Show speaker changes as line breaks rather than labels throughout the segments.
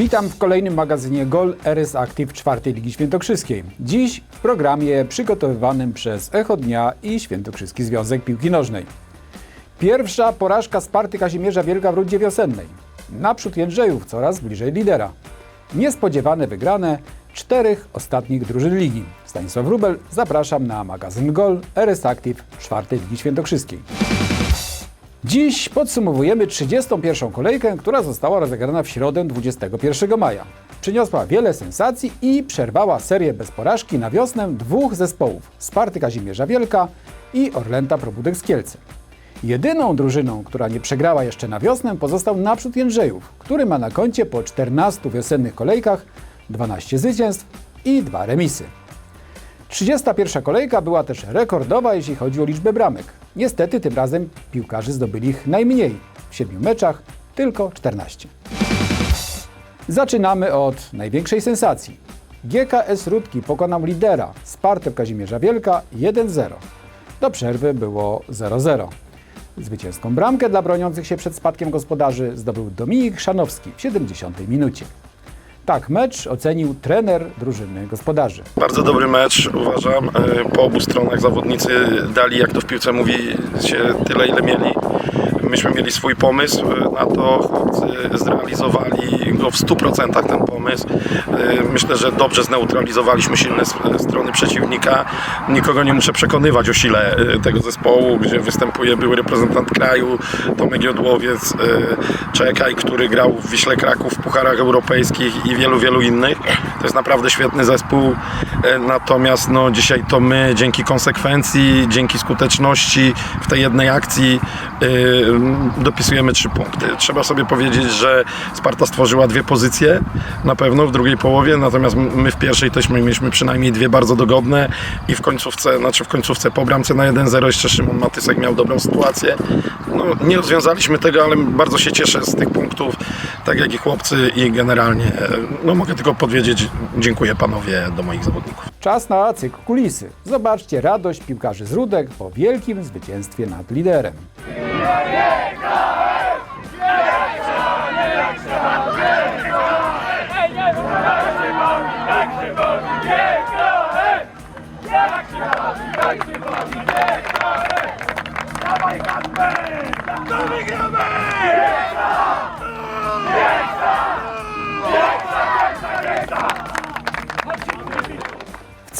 Witam w kolejnym magazynie Gol RS Active czwartej Ligi Świętokrzyskiej. Dziś w programie przygotowywanym przez Echo Dnia i Świętokrzyski Związek Piłki Nożnej. Pierwsza porażka Sparty Kazimierza Wielka w rundzie wiosennej. Naprzód Jędrzejów coraz bliżej lidera. Niespodziewane wygrane czterech ostatnich drużyn ligi. Stanisław Rubel, zapraszam na magazyn Gol RS Active czwartej Ligi Świętokrzyskiej. Dziś podsumowujemy 31. kolejkę, która została rozegrana w środę 21 maja. Przyniosła wiele sensacji i przerwała serię bez porażki na wiosnę dwóch zespołów Sparty Kazimierza Wielka i Orlęta Probudek z Kielce. Jedyną drużyną, która nie przegrała jeszcze na wiosnę pozostał naprzód Jędrzejów, który ma na koncie po 14 wiosennych kolejkach 12 zwycięstw i 2 remisy. 31. kolejka była też rekordowa, jeśli chodzi o liczbę bramek. Niestety tym razem piłkarze zdobyli ich najmniej. W 7 meczach tylko 14. Zaczynamy od największej sensacji. GKS Rudki pokonał lidera Spartę Kazimierza Wielka 1-0. Do przerwy było 0-0. Zwycięską bramkę dla broniących się przed spadkiem gospodarzy zdobył Dominik Szanowski w 70 minucie. Tak mecz ocenił trener drużyny gospodarzy.
Bardzo dobry mecz, uważam. E, Po obu stronach zawodnicy dali, jak to w piłce mówi, się tyle, ile mieli. Myśmy mieli swój pomysł e, na to, chłopcy zrealizowali go w 100% ten pomysł. E, Myślę, że dobrze zneutralizowaliśmy silne s- strony przeciwnika. Nikogo nie muszę przekonywać o sile e, tego zespołu, gdzie występuje były reprezentant kraju, Tomek Jodłowiec, e, Czekaj, który grał w Wiśle Kraków w Pucharach Europejskich i wielu, wielu innych. To jest naprawdę świetny zespół. E, Natomiast no, dzisiaj to my dzięki konsekwencji, dzięki skuteczności w tej jednej akcji dopisujemy trzy punkty. Trzeba sobie powiedzieć, że Sparta stworzyła dwie pozycje na pewno w drugiej połowie, natomiast my w pierwszej też mieliśmy przynajmniej dwie bardzo dogodne i w końcówce, znaczy w końcówce po bramce na 1-0 jeszcze Szymon Matysek miał dobrą sytuację. No, nie rozwiązaliśmy tego, ale bardzo się cieszę z tych punktów, tak jak i chłopcy i generalnie, e, no mogę tylko powiedzieć dziękuję panowie do moich zawodników.
Czas na cykl kulisy. Zobaczcie radość piłkarzy z Rudek po wielkim zwycięstwie nad liderem.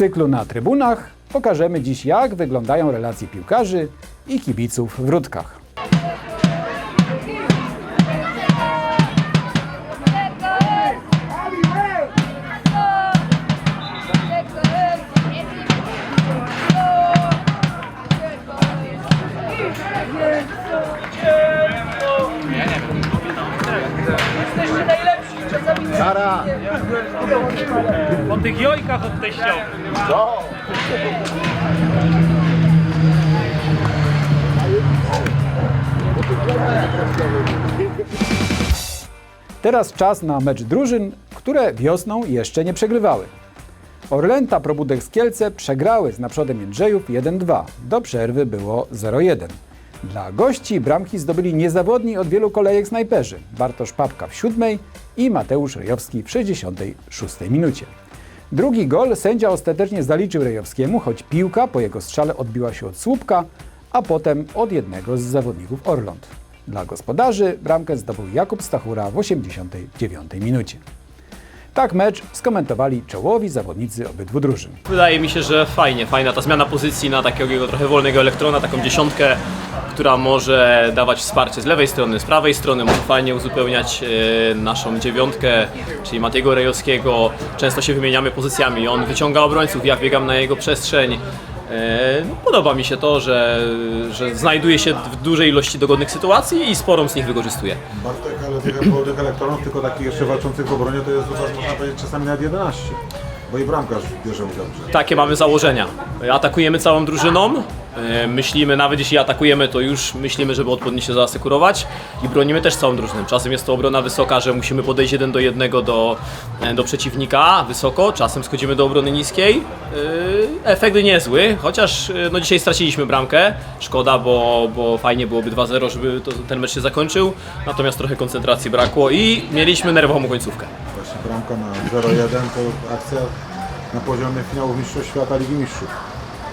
Cyklu na trybunach pokażemy dziś, jak wyglądają relacje piłkarzy i kibiców w Rudkach.
Tych jojkach od teściowych.
Teraz czas na mecz drużyn, które wiosną jeszcze nie przegrywały. Orlęta Probudek z Kielce przegrały z naprzodem Jędrzejów 1-2. Do przerwy było 0-1. Dla gości bramki zdobyli niezawodni od wielu kolejek snajperzy Bartosz Papka w siódmej i Mateusz Rejowski w 66 minucie. Drugi gol sędzia ostatecznie zaliczył Rejowskiemu, choć piłka po jego strzale odbiła się od słupka, a potem od jednego z zawodników Orląt. Dla gospodarzy bramkę zdobył Jakub Stachura w 89 minucie. Tak mecz skomentowali czołowi zawodnicy obydwu drużyn.
Wydaje mi się, że fajnie, fajna ta zmiana pozycji na takiego trochę wolnego elektrona, taką dziesiątkę, która może dawać wsparcie z lewej strony, z prawej strony, może fajnie uzupełniać e, naszą dziewiątkę, czyli Matiego Rejowskiego. Często się wymieniamy pozycjami, on wyciąga obrońców, ja biegam na jego przestrzeń. E, no, Podoba mi się to, że, że znajduje się w dużej ilości dogodnych sytuacji i sporą z nich wykorzystuje.
Bartek, ale tych elektronów, tylko takich jeszcze walczących w obronie, to jest można powiedzieć, czasami nawet 11. Bo i bramkarz bierze grze.
Takie mamy założenia. Atakujemy całą drużyną. e, Myślimy, nawet jeśli atakujemy, to już myślimy, żeby odpowiednio się zaasekurować i bronimy też całą drużyną. Czasem jest to obrona wysoka, że musimy podejść jeden do jednego do, e, do przeciwnika wysoko, czasem schodzimy do obrony niskiej. E, Efekt niezły, chociaż e, no dzisiaj straciliśmy bramkę. Szkoda, bo, bo fajnie byłoby 2-0, żeby to, ten mecz się zakończył. Natomiast trochę koncentracji brakło i mieliśmy nerwową końcówkę.
Bramka na 0-1 to akcja na poziomie finału Mistrzostw Świata Ligi Mistrzów.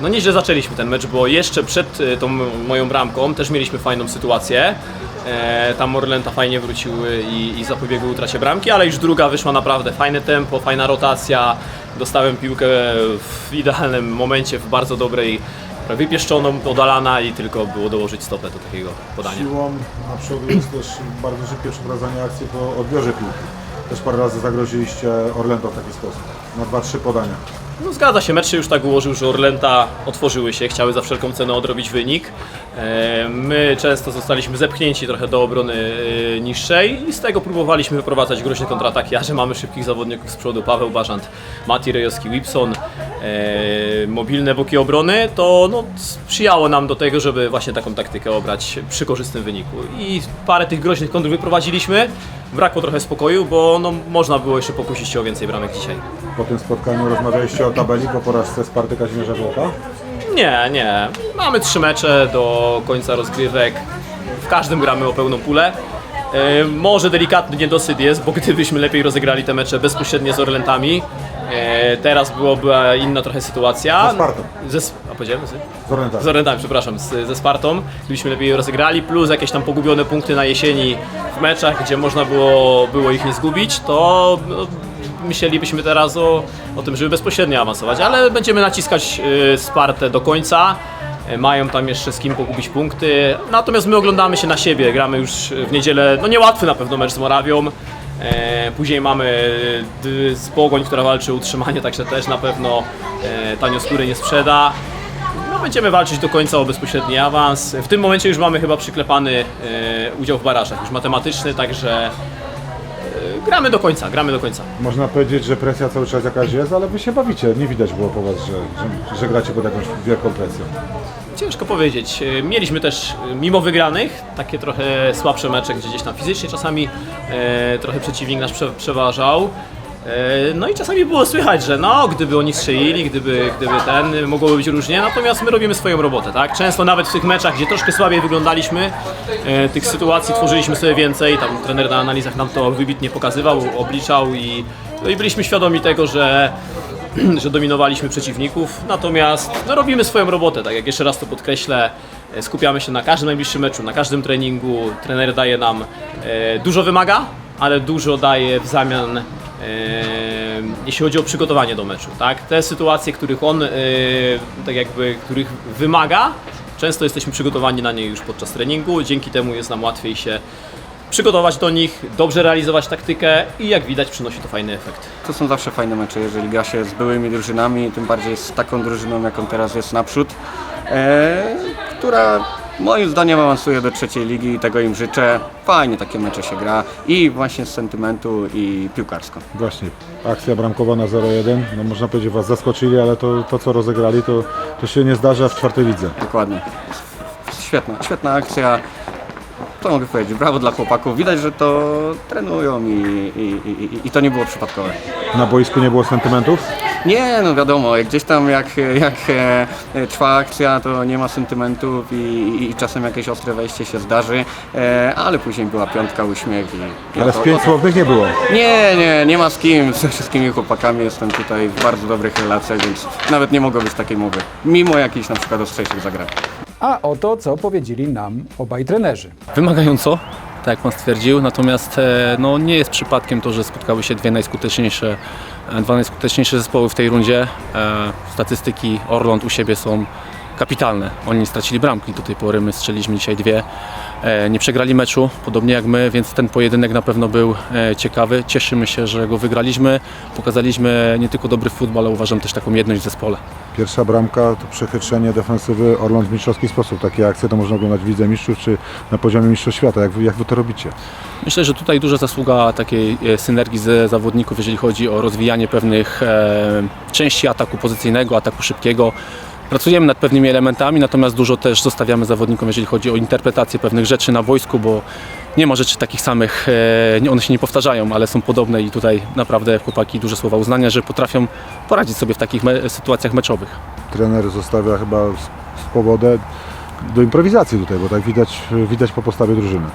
No nieźle zaczęliśmy ten mecz, bo jeszcze przed e, tą moją bramką też mieliśmy fajną sytuację. E, tam Orlęta fajnie wrócił i, i zapobiegł utracie bramki, ale już druga wyszła naprawdę fajne tempo, fajna rotacja. Dostałem piłkę w idealnym momencie, w bardzo dobrej, wypieszczoną, podalana i tylko było dołożyć stopę do takiego podania.
Siłą na przodu jest też bardzo szybkie przeprowadzanie akcji po odbiorze piłki. Też parę razy zagroziliście Orlando w taki sposób. Na 2-3 podania.
No zgadza się, mecz się już tak ułożył, że Orlęta otworzyły się, chciały za wszelką cenę odrobić wynik. E, My często zostaliśmy zepchnięci trochę do obrony e, niższej i z tego próbowaliśmy wyprowadzać groźne kontrataki, a że mamy szybkich zawodników z przodu, Paweł Bażant, Mati Rejowski, Wipson, e, mobilne boki obrony, to no, sprzyjało nam do tego, żeby właśnie taką taktykę obrać przy korzystnym wyniku. I parę tych groźnych kontr wyprowadziliśmy, brakło trochę spokoju, bo no, można było jeszcze pokusić się o więcej bramek dzisiaj.
Po tym spotkaniu rozmawialiście o tabeli po porażce Sparty Kazimierza Włoka.
Nie, nie. Mamy trzy mecze do końca rozgrywek. W każdym gramy o pełną pulę. E, może delikatny niedosyt jest, bo gdybyśmy lepiej rozegrali te mecze bezpośrednio z Orlentami, e, teraz byłoby inna trochę sytuacja.
Ze Spartą.
Ze, Sp- a powiedziałem? Z,
Z Orlentami.
z Orlentami, przepraszam, z, ze Spartą. Gdybyśmy lepiej rozegrali, plus jakieś tam pogubione punkty na jesieni w meczach, gdzie można było, było ich nie zgubić, to no, myślelibyśmy teraz o, o tym, żeby bezpośrednio awansować, ale będziemy naciskać y, Spartę do końca. Y, Mają tam jeszcze z kim pogubić punkty. Natomiast my oglądamy się na siebie. Gramy już w niedzielę, no niełatwy na pewno mecz z Morawią. E, Później mamy z Pogoń, która walczy o utrzymanie, także też na pewno e, tanio skóry nie sprzeda. No, będziemy walczyć do końca o bezpośredni awans. W tym momencie już mamy chyba przyklepany e, udział w barażach, już matematyczny, także e, gramy do końca, gramy do końca.
Można powiedzieć, że presja cały czas jakaś jest, ale wy się bawicie. Nie widać było po was, że, że, że gracie pod jakąś wielką presją.
Ciężko powiedzieć. E, Mieliśmy też, e, mimo wygranych, takie trochę słabsze mecze, gdzie gdzieś tam fizycznie czasami e, trochę przeciwnik nasz prze, przeważał. E, No i czasami było słychać, że no, gdyby oni strzelili, gdyby, gdyby ten, mogłoby być różnie, natomiast my robimy swoją robotę, tak? Często nawet w tych meczach, gdzie troszkę słabiej wyglądaliśmy, e, tych sytuacji tworzyliśmy sobie więcej, tam trener na analizach nam to wybitnie pokazywał, obliczał i, no i byliśmy świadomi tego, że że dominowaliśmy przeciwników, natomiast no, robimy swoją robotę, tak jak jeszcze raz to podkreślę, e, skupiamy się na każdym najbliższym meczu, na każdym treningu, trener daje nam, e, dużo wymaga, ale dużo daje w zamian, e, jeśli chodzi o przygotowanie do meczu, tak? Te sytuacje, których on, e, tak jakby, których wymaga, często jesteśmy przygotowani na nie już podczas treningu, dzięki temu jest nam łatwiej się przygotować do nich, dobrze realizować taktykę i jak widać przynosi to fajny efekt.
To są zawsze fajne mecze, jeżeli gra się z byłymi drużynami, tym bardziej z taką drużyną, jaką teraz jest naprzód, e, która moim zdaniem awansuje do trzeciej ligi i tego im życzę. Fajnie takie mecze się gra i właśnie z sentymentu i piłkarsko.
Właśnie, akcja bramkowa na 0-1. No można powiedzieć, was zaskoczyli, ale to, to co rozegrali, to, to się nie zdarza w czwartej lidze.
Dokładnie. Świetna, świetna akcja. Co mogę powiedzieć? Brawo dla chłopaków. Widać, że to trenują i, i, i, i to nie było przypadkowe.
Na boisku nie było sentymentów?
Nie, no wiadomo, jak gdzieś tam jak, jak e, trwa akcja, to nie ma sentymentów i, i, i czasem jakieś ostre wejście się zdarzy, e, ale później była piątka, uśmiech i... i
Ale
o to-
z pięć
to-
słownych nie było.
Nie, nie, nie ma z kim, ze wszystkimi chłopakami jestem tutaj w bardzo dobrych relacjach, więc nawet nie mogło być takiej mowy, mimo jakichś na przykład ostrzejszych zagrań.
A oto co powiedzieli nam obaj trenerzy.
wymagająco, tak jak pan stwierdził, natomiast e, no, nie jest przypadkiem to, że spotkały się dwie najskuteczniejsze, e, dwa najskuteczniejsze zespoły w tej rundzie. E, Statystyki Orląt u siebie są kapitalne. Oni stracili bramki do tej pory, my strzeliliśmy dzisiaj dwie. E, Nie przegrali meczu, podobnie jak my, więc ten pojedynek na pewno był e, ciekawy. Cieszymy się, że go wygraliśmy. Pokazaliśmy nie tylko dobry futbol, ale uważam też taką jedność w zespole.
Pierwsza bramka to przechytrzenie defensywy Orląt w mistrzowski sposób. Takie akcje to można oglądać w Lidze Mistrzów czy na poziomie Mistrzostw Świata. Jak wy, jak wy to robicie?
Myślę, że tutaj duża zasługa takiej e, synergii ze zawodników, jeżeli chodzi o rozwijanie pewnych części ataku pozycyjnego, ataku szybkiego. Pracujemy nad pewnymi elementami, natomiast dużo też zostawiamy zawodnikom, jeżeli chodzi o interpretację pewnych rzeczy na boisku, bo nie ma rzeczy takich samych, e, one się nie powtarzają, ale są podobne i tutaj naprawdę chłopaki duże słowa uznania, że potrafią poradzić sobie w takich me- sytuacjach meczowych.
Trener zostawia chyba s- swobodę do improwizacji tutaj, bo tak widać, widać po postawie drużyny.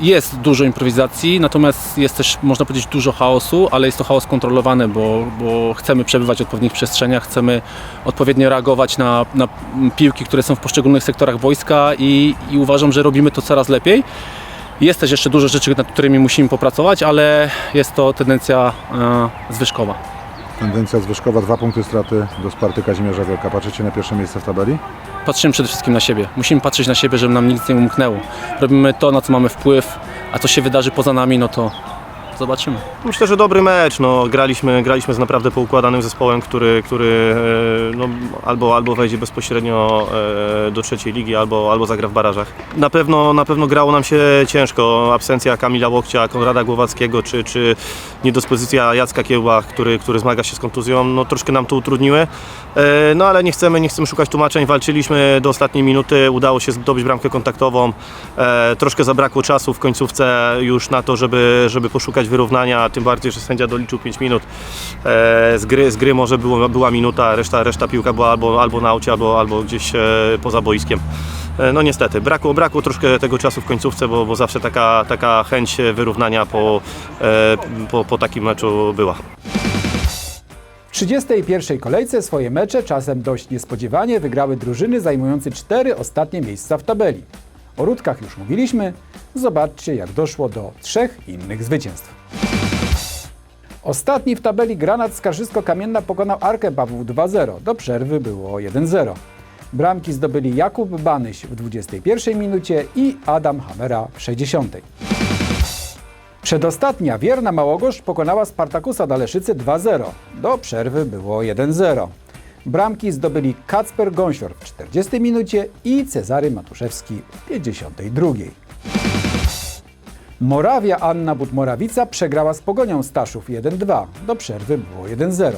Jest dużo improwizacji, natomiast jest też, można powiedzieć, dużo chaosu, ale jest to chaos kontrolowany, bo, bo chcemy przebywać w odpowiednich przestrzeniach, chcemy odpowiednio reagować na, na piłki, które są w poszczególnych sektorach wojska i, i uważam, że robimy to coraz lepiej. Jest też jeszcze dużo rzeczy, nad którymi musimy popracować, ale jest to tendencja e, zwyżkowa.
Tendencja zwyżkowa, dwa punkty straty do Sparty Kazimierza Wielka. Patrzycie na pierwsze miejsce w tabeli?
Patrzymy przede wszystkim na siebie. Musimy patrzeć na siebie, żeby nam nic nie umknęło. Robimy to, na co mamy wpływ, a co się wydarzy poza nami, no to zobaczymy.
Myślę, że dobry mecz. No, graliśmy, graliśmy z naprawdę poukładanym zespołem, który, który e, no, albo, albo wejdzie bezpośrednio e, do trzeciej ligi, albo, albo zagra w barażach. Na pewno, na pewno grało nam się ciężko. Absencja Kamila Łokcia, Konrada Głowackiego, czy, czy niedyspozycja Jacka Kiełba, który, który zmaga się z kontuzją, no, troszkę nam to utrudniły. E, No ale nie chcemy, nie chcemy szukać tłumaczeń. Walczyliśmy do ostatniej minuty, udało się zdobyć bramkę kontaktową. Troszkę zabrakło czasu w końcówce już na to, żeby, żeby poszukać wyrównania, tym bardziej, że sędzia doliczył 5 minut. E, Z gry, z gry może było, była minuta, reszta, reszta piłka była albo, albo na aucie, albo, albo gdzieś e, poza boiskiem. E, No niestety, brakło, brakło troszkę tego czasu w końcówce, bo, bo zawsze taka, taka chęć wyrównania po, po, po takim meczu była.
W 31. kolejce swoje mecze czasem dość niespodziewanie wygrały drużyny zajmujące cztery ostatnie miejsca w tabeli. O Rudkach już mówiliśmy, zobaczcie jak doszło do trzech innych zwycięstw. Ostatni w tabeli Granat Skarżysko-Kamienna pokonał Arkę Pawłów 2-0, do przerwy było 1-0. Bramki zdobyli Jakub Banyś w 21 minucie i Adam Hamera w 60. Przedostatnia Wierna Małogoszcz pokonała Spartakusa Daleszyce 2-0. Do przerwy było 1-0. Bramki zdobyli Kacper Gąsior w 40 minucie i Cezary Matuszewski w 52. Morawia Anna Budmorawica przegrała z Pogonią Staszów 1-2. Do przerwy było 1-0.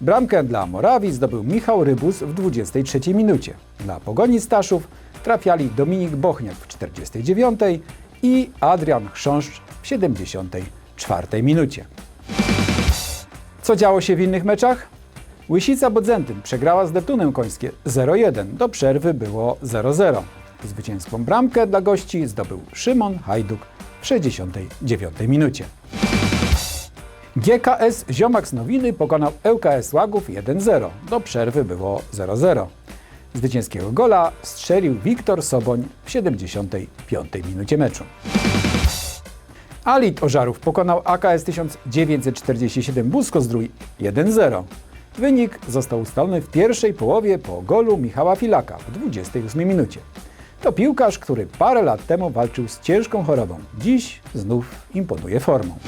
Bramkę dla Morawii zdobył Michał Rybus w 23 minucie. Dla Pogoni Staszów trafiali Dominik Bochniak w 49 i Adrian Chrząszcz w 74 minucie. Co działo się w innych meczach? Łysica Bodzentyn przegrała z Neptunem Końskie 0-1. Do przerwy było 0-0. Zwycięską bramkę dla gości zdobył Szymon Hajduk w 69 minucie. GKS Ziomak z Nowiny pokonał ŁKS Łagów 1-0. Do przerwy było 0-0. Zwycięskiego gola strzelił Wiktor Soboń w 75 minucie meczu. Alit Ożarów pokonał AKS 1947 Busko-Zdrój 1-0. Wynik został ustalony w pierwszej połowie po golu Michała Filaka w 28 minucie. To piłkarz, który parę lat temu walczył z ciężką chorobą. Dziś znów imponuje formą.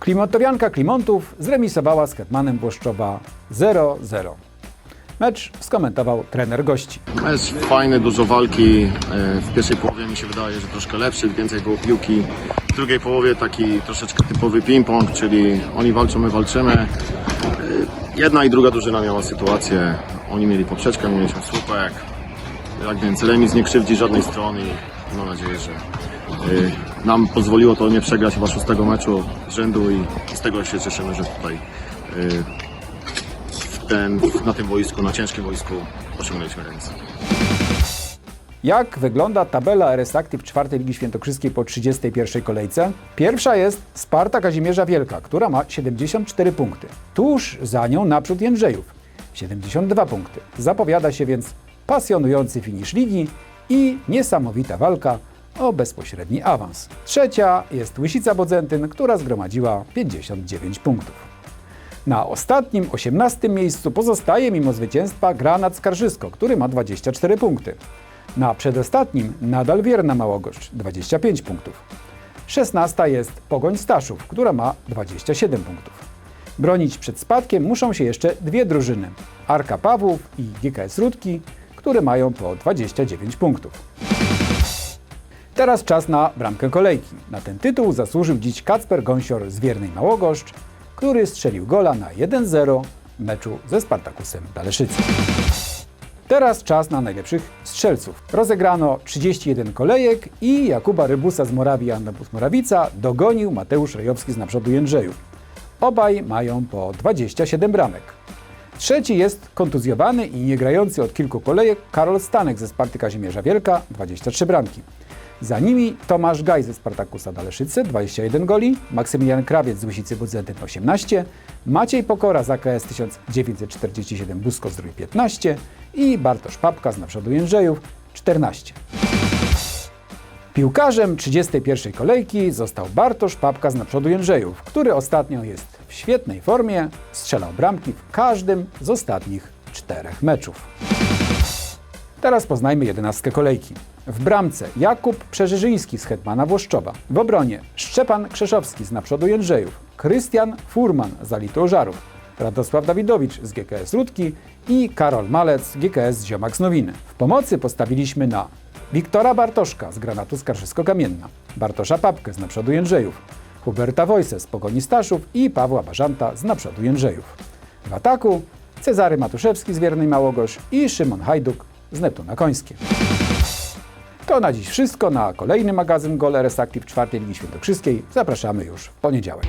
Klimatowianka Klimontów zremisowała z Hetmanem Błoszczowa 0-0. Mecz skomentował trener gości.
Jest fajny, dużo walki. E, W pierwszej połowie mi się wydaje, że troszkę lepszy, więcej było piłki. W drugiej połowie taki troszeczkę typowy ping-pong, czyli oni walczą, my walczymy. Jedna i druga drużyna miała sytuację. Oni mieli poprzeczkę, my mieliśmy słupek. Jak więc remis nie krzywdzi żadnej strony i mam nadzieję, że e, nam pozwoliło to nie przegrać chyba szóstego meczu z rzędu i z tego się cieszymy, że tutaj w ten, na tym boisku, na ciężkim boisku osiągnęliśmy remis.
Jak wygląda tabela RS Active czwartej Ligi Świętokrzyskiej po 31 kolejce? Pierwsza jest Sparta Kazimierza Wielka, która ma 74 punkty. Tuż za nią naprzód Jędrzejów 72 punkty. Zapowiada się więc pasjonujący finisz ligi i niesamowita walka o bezpośredni awans. Trzecia jest Łysica Bodzentyn, która zgromadziła 59 punktów. Na ostatnim, 18 miejscu pozostaje mimo zwycięstwa Granat Skarżysko, który ma 24 punkty. Na przedostatnim nadal Wierna Małogoszcz, 25 punktów. 16 jest Pogoń Staszów, która ma 27 punktów. Bronić przed spadkiem muszą się jeszcze dwie drużyny, Arka Pawłów i GKS Rudki, które mają po 29 punktów. Teraz czas na bramkę kolejki. Na ten tytuł zasłużył dziś Kacper Gąsior z Wiernej Małogoszcz, który strzelił gola na 1-0 w meczu ze Spartakusem Daleszyce. Teraz czas na najlepszych strzelców. Rozegrano 31 kolejek i Jakuba Rybusa z Morawii i Annabus Morawica dogonił Mateusz Rejowski z naprzodu Jędrzeju. Obaj mają po 27 bramek. Trzeci jest kontuzjowany i nie grający od kilku kolejek Karol Stanek ze Sparty Kazimierza Wielka, 23 bramki. Za nimi Tomasz Gaj ze Spartakusa Daleszyce 21 goli, Maksymilian Krawiec z Łysicy Budzentyn 18, Maciej Pokora z AKS 1947 Busko Zdrój 15 i Bartosz Papka z Naprzodu Jędrzejów 14. Piłkarzem 31. kolejki został Bartosz Papka z Naprzodu Jędrzejów, który ostatnio jest w świetnej formie, strzelał bramki w każdym z ostatnich czterech meczów. Teraz poznajmy jedenastkę kolejki. W bramce Jakub Przeżyżyński z Hetmana Włoszczowa. W obronie Szczepan Krzeszowski z Naprzodu Jędrzejów, Krystian Furman z Alitu Ożarów, Radosław Dawidowicz z GKS Rudki i Karol Malec z GKS Ziomak z Nowiny. W pomocy postawiliśmy na Wiktora Bartoszka z Granatu Skarszysko-Kamienna, Bartosza Papkę z Naprzodu Jędrzejów, Huberta Wojse z Pogoni Staszów i Pawła Bażanta z Naprzodu Jędrzejów. W ataku Cezary Matuszewski z Wiernej Małogosz i Szymon Hajduk z Neptuna Końskie. To na dziś wszystko. Na kolejny magazyn Gol RS Active czwartej Ligi Świętokrzyskiej zapraszamy już w poniedziałek.